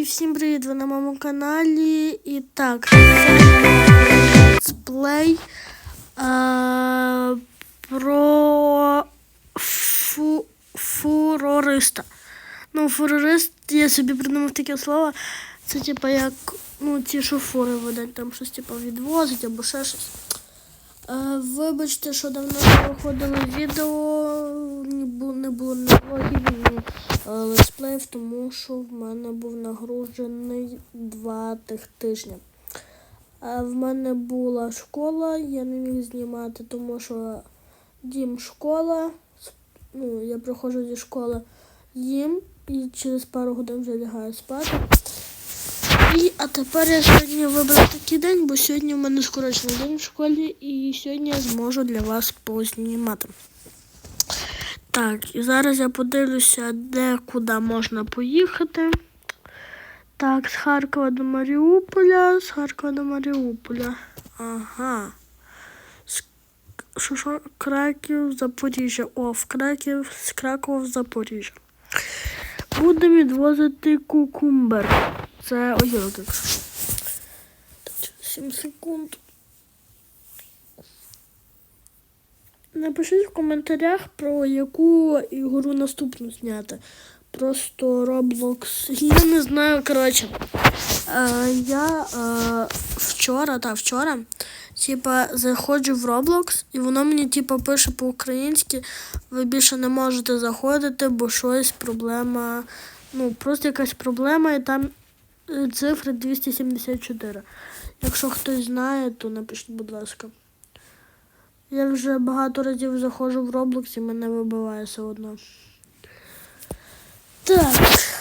І всім привіт! Ви на моєму каналі. І так, це летсплей е, про фу, фурориста. Ну, фурорист, я собі придумав таке слово. Це типа як ну, ті, що фури ведуть, там щось типа відвозить або ще щось. Е, Вибачте, що давно не виходило відео, не було, не влогів, е, летсплеїв, тому що в мене був нагружений два тих тижні. А в мене була школа, я не міг знімати, тому що дім школа, ну, я приходжу зі школи, їм і через пару годин вже лягаю спати. І, а тепер я сьогодні вибрав такий день, бо сьогодні в мене скорочений день в школі, і сьогодні я зможу для вас познімати. Так, і зараз я подивлюся, де куди можна поїхати. Так, з Харкова до Маріуполя, з Харкова до Маріуполя. Ага. Що, що? Краків, Запоріжжя. О, в Краків, з Кракова в Запоріжжя. Будемо відвозити кукумбер. Це огірок. 7 секунд. Напишіть в коментарях, про яку ігру наступну зняти. Просто Roblox. Я не знаю, коротше. Е, я е, вчора, та вчора, типа, заходжу в Roblox, і воно мені, типа, пише по-українськи, ви більше не можете заходити, бо щось проблема. Ну, просто якась проблема, і там е, цифри 274. Якщо хтось знає, то напишіть, будь ласка. Я вже багато разів заходжу в Roblox і мене вибиває все одно. Так,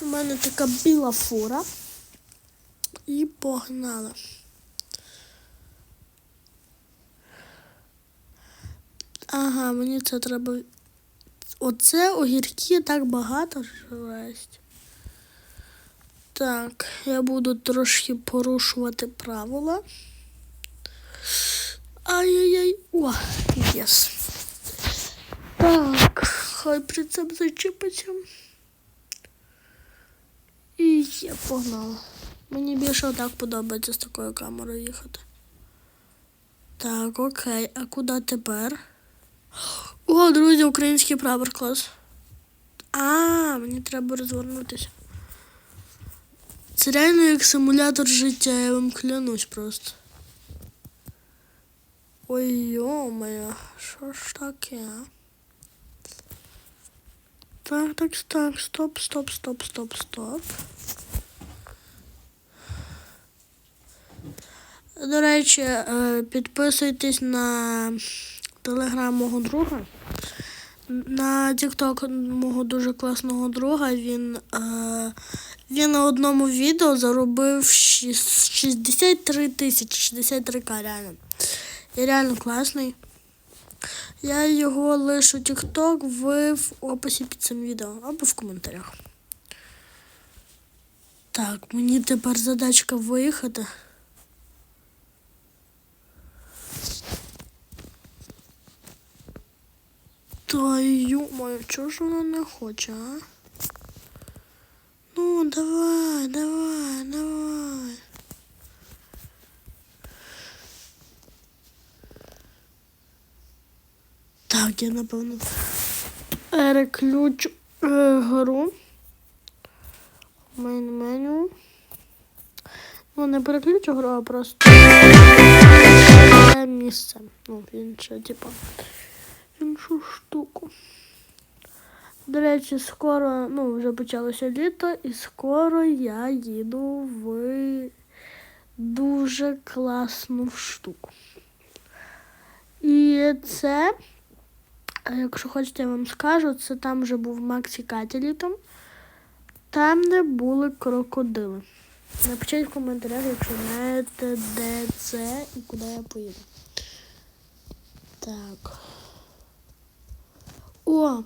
в мене така біла фура. І погнали. Ага, мені це треба. Оце огірки так багато жесть. Так, я буду трошки порушувати правила. Ай-яй-яй. О, єс. Так, хай прицеп зачепиться. І я погнала. Мені більше отак подобається з такою камерою їхати. Так, окей, а куди тепер? О, друзі, український прапор клас. А, мені треба розвернутися. Це реально як симулятор життя, я вам клянусь просто. Ой, йо-моє, що ж таке? Так, так, так, стоп, стоп, стоп, стоп, стоп. До речі, е, підписуйтесь на телеграм мого друга. На тікток мого дуже класного друга. Він, е, він на одному відео заробив 63 тисячі, 63 к реально. І реально класний. Я його лишу тікток в, описі під цим відео або в коментарях. Так, мені тепер задачка виїхати. Та ю-моє, чого ж вона не хоче, а? Ну, давай, давай, давай. Так, я напевно переключу е, гру. Мейн меню. Ну, не переключу гру, а просто місце. Ну, інше, типа. Іншу штуку. До речі, скоро, ну, вже почалося літо, і скоро я їду в дуже класну штуку. І це, е, якщо хочете, я вам скажу, це там вже був Максі Каті там, де були крокодили. Напишіть в коментарях, якщо знаєте, де це і куди я поїду. Так. О!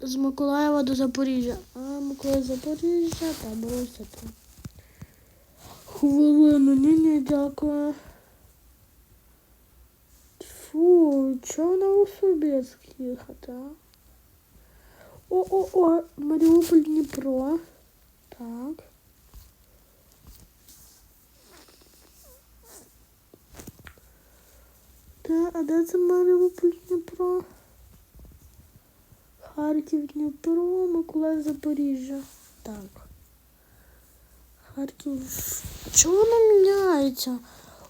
З Миколаєва до Запоріжжя. А, Миколаїв Запоріжжя, та боровся там. Хвилину, ні, ні, дякую. Фу, чё на Усубецк ехать, а? О-о-о, Мариуполь, Днепро. Так. Да, а да, це Маріуполь, Дніпро. Харків, Дніпро, Миколаїв, Запоріжжя. Так. Харьков, Чого воно міняється?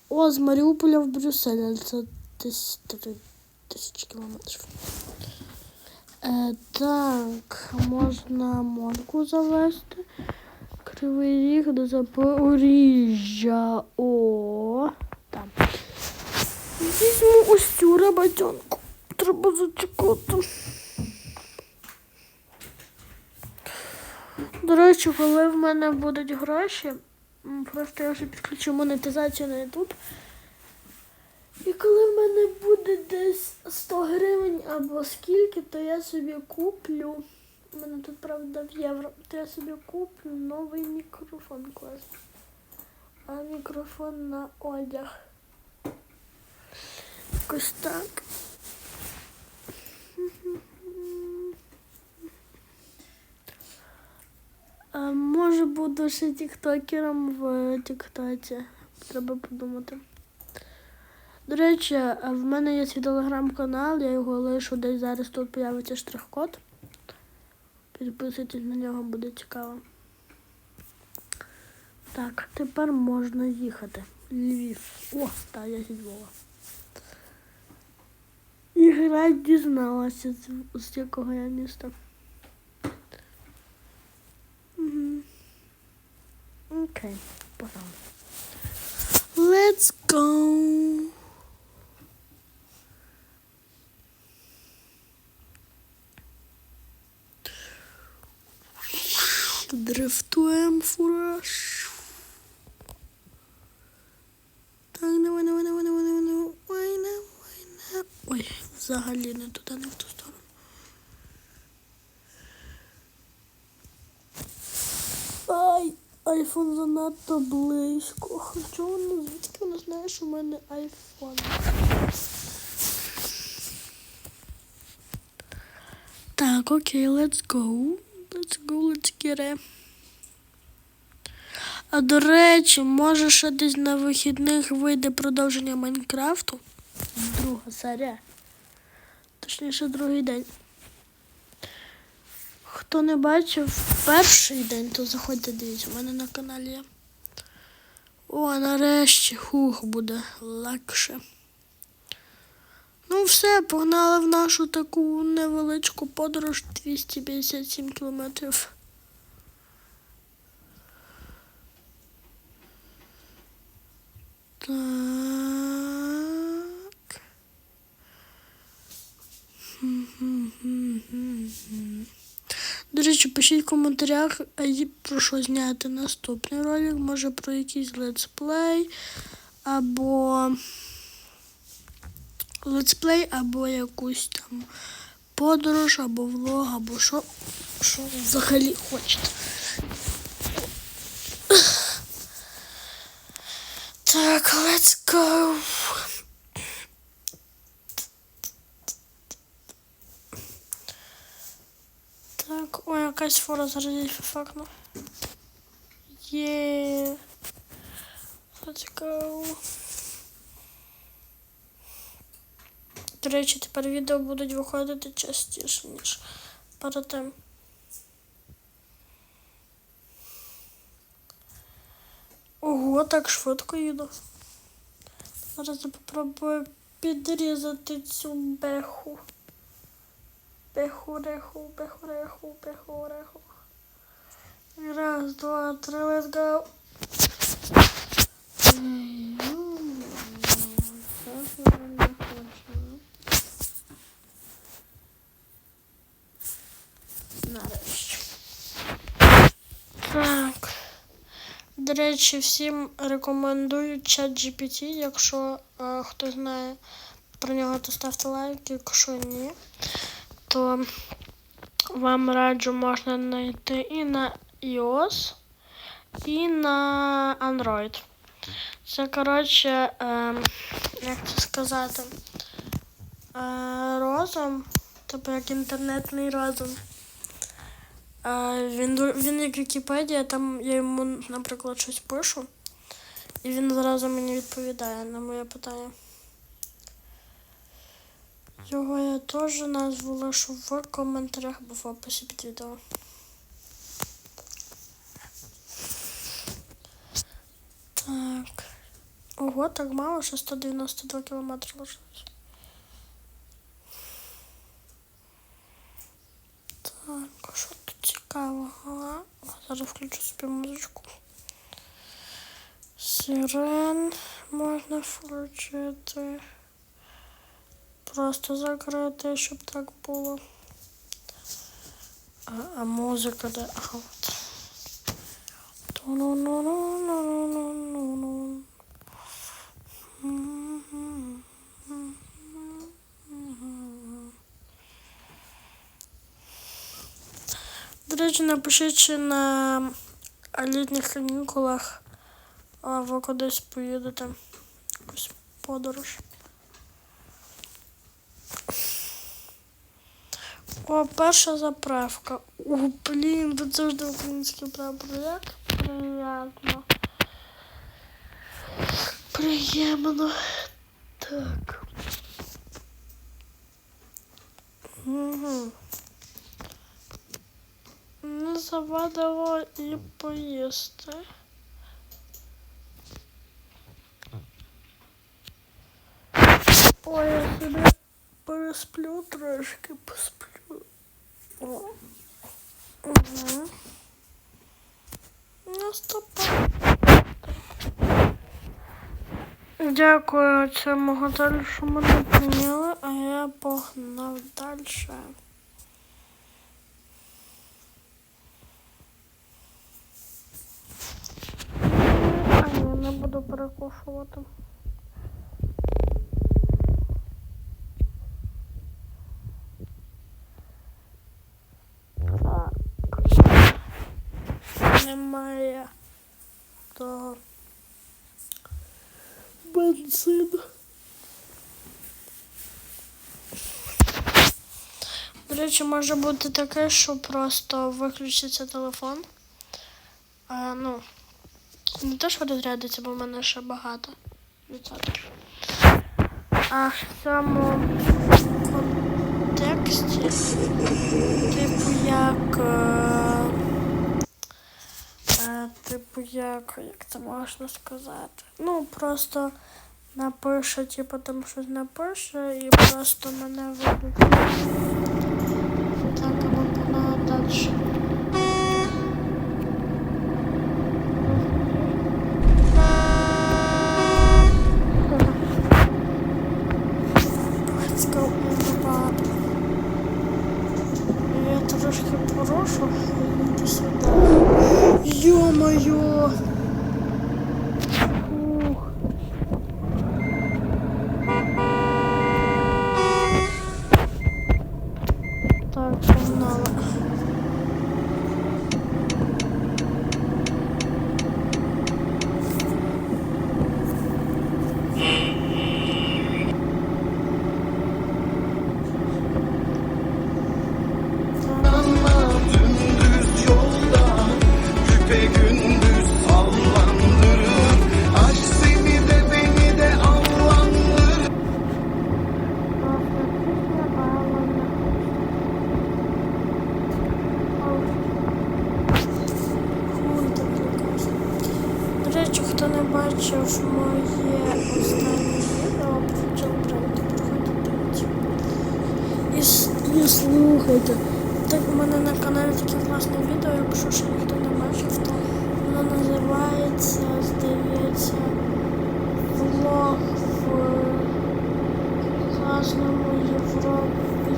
О, с Мариуполя в Брюссель. Це десь три тисячі кілометрів. Е, так, можна морку завести. Кривий ріг до Запоріжжя. О, там. Візьму ось цю роботянку. Треба зачекати. До речі, коли в мене будуть гроші, просто я вже підключу монетизацію на YouTube. І коли в мене буде десь 100 гривень або скільки, то я собі куплю. У мене тут, правда, в євро, то я собі куплю новий мікрофон класний. А мікрофон на одяг. Якось так. А, може буду ще тіктокером в тіктоці. Треба подумати. До речі, в мене є свій телеграм-канал, я його лишу десь зараз тут появиться штрих-код. Підписуйтесь на нього, буде цікаво. Так, тепер можна їхати. Львів. О, так, я зі Львова. І гра дізналася, з якого я міста. Угу. Окей, погнали. Let's go. Взагалі не туди, не в ту сторону. Ай, айфон занадто близько. Хоча воно звідки вона знає, що в мене айфон. Так, окей, let's go. Let's go, let's get it. А до речі, може ще десь на вихідних вийде продовження Майнкрафту. Друга серія. Точніше, другий день. Хто не бачив перший день, то заходьте, дивіться, у мене на каналі є. О, нарешті хух буде легше. Ну, все, погнали в нашу таку невеличку подорож 257 кілометрів. Так. До речі, пишіть в коментарях, про що зняти наступний ролик, може про якийсь летсплей, або летсплей, або якусь там подорож, або влог, або що, що взагалі хочете. Так, let's go. Так, ой, якась фора зараз факну. Є. Go. До речі, тепер відео будуть виходити частіше, ніж перед тим. Ого, так швидко їду. Зараз я попробую підрізати цю беху. Беху-реху, беху-реху, беху-реху. Раз, два, три, let's go. Нарешті. Так. До речі, всім рекомендую чат GPT, якщо е, хто знає про нього, то ставте лайк, якщо ні, то вам раджу можна знайти і на iOS, і на Android. Це, коротше, е, як це сказати, е, розум, тобто як інтернетний розум. А, він, він як Вікіпедія, там я йому, наприклад, щось пишу, і він зразу мені відповідає на моє питання. Його я теж назву лишу в коментарях або в описі під відео. Так. Ого, так мало, що 192 кілометри лишилось. Так, що тут цікавого? Ага. Зараз включу собі музичку. Сирен можна включити. Просто закрити, щоб так було. А, а музика де? Ага, от. До речі, напишіть, чи на літніх канікулах а, ви кудись поїдете. Якусь подорож. О, перша заправка. О, блін, тут завжди український прапор. Як приємно. Приємно. Так. Угу. Не завадило і поїсти. Ой, я собі пересплю трошки, посплю. Угу. Ну, стопа. Дякую цьому готелю, що мене прийняли, а я погнав далі. А ні, не буду перекушувати. Немає того бензину. До речі, може бути таке, що просто виключиться телефон. А, ну, не те, що розрядиться, бо в мене ще багато відсотків. А в цьому контексті, типу, як. Типу, як, як це можна сказати? Ну, просто напише, типу, там щось напише і просто мене виключить. Так, або далі. У мене на каналі таке класне відео, якщо ще ніхто не бачив, то воно називається, здається, влог в класному євро...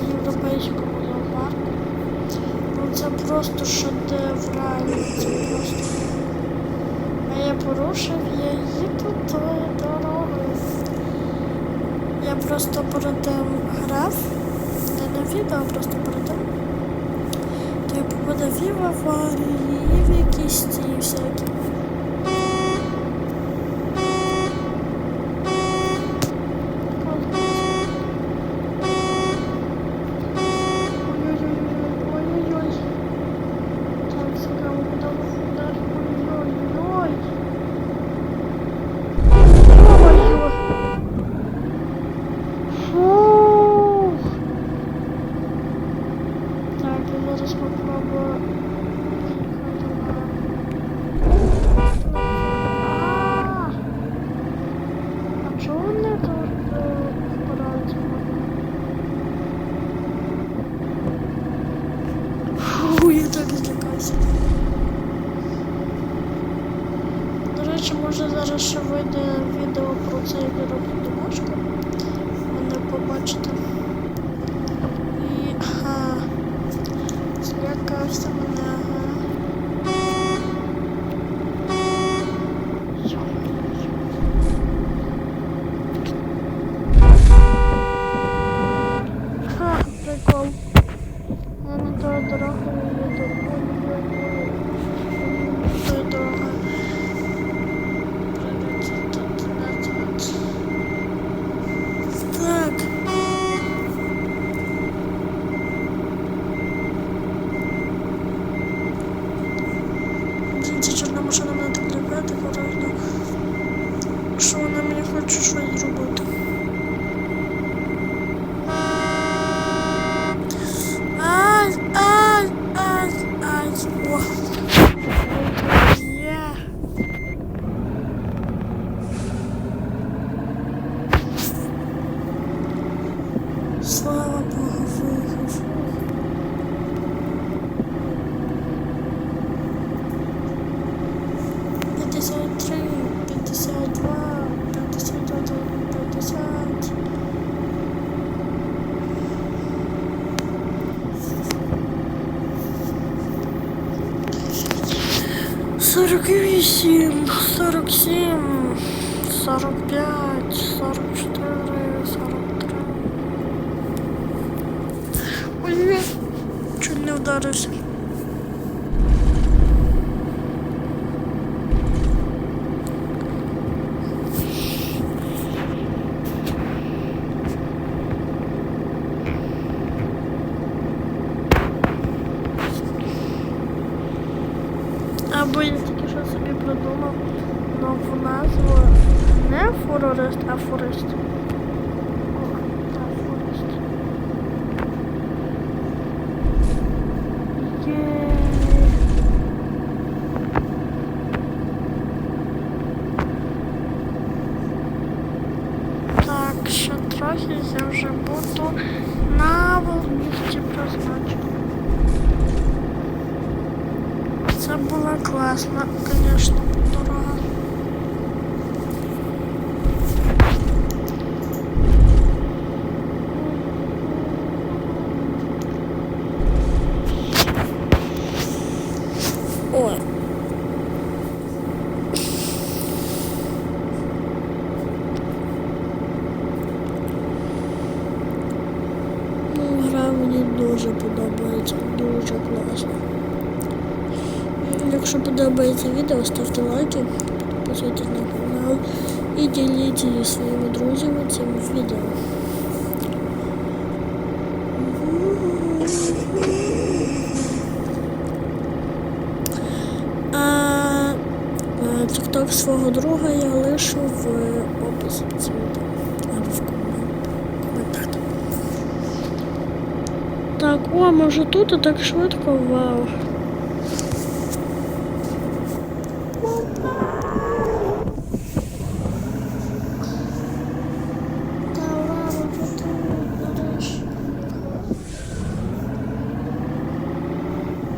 європейському зоопарку. Ну це просто шедевр, реально, це просто. А я порушив, я їду тою дорогою. Я просто перед тим грав, не на відео, а просто перед тим. Я попадав і в аварії. Речі, може зараз ще вийде відео про цей вірок домашку. Мене побачите. boşanamıyorum. 47, 47, 45, 44, 43. Ой, чуть не вдарився. Або що нову назву. Не фурорист, а фурист. О, так, фурист. Є. Так, ще трохи я вже буду на місці призначення. Це була класна, звісно, дорога. Ой. Ну, гра мені дуже подобається, дуже класно. Якщо подобається відео, ставте лайки, підписуйтесь на канал і діліться зі своїми друзями цим відео. Тікток свого друга я лишу в описі відео або в комен- коментарях. Так, о, може тут і так швидко, вау. Та ура, ми тут нарешті.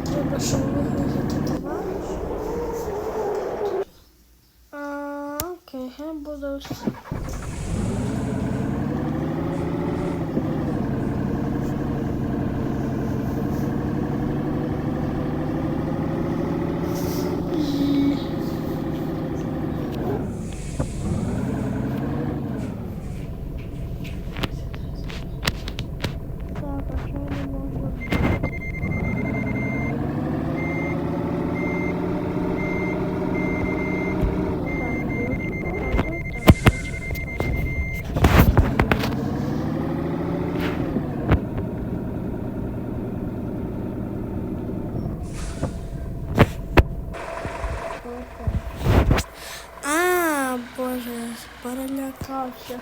Треба ще виглядати товариш. А, окей, я буду ось. Так, а чого не можна? А, боже, перелякався.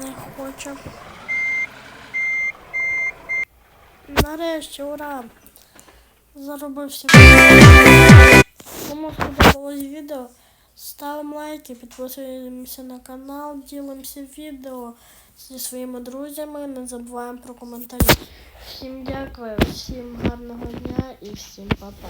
Не хочу. Нарешті, ура! Заробився. Кому сподобалось відео, Ставимо лайки, підписуємося на канал, ділимося відео зі своїми друзями, не забуваємо про коментарі. Всім дякую, всім гарного дня і всім па-па.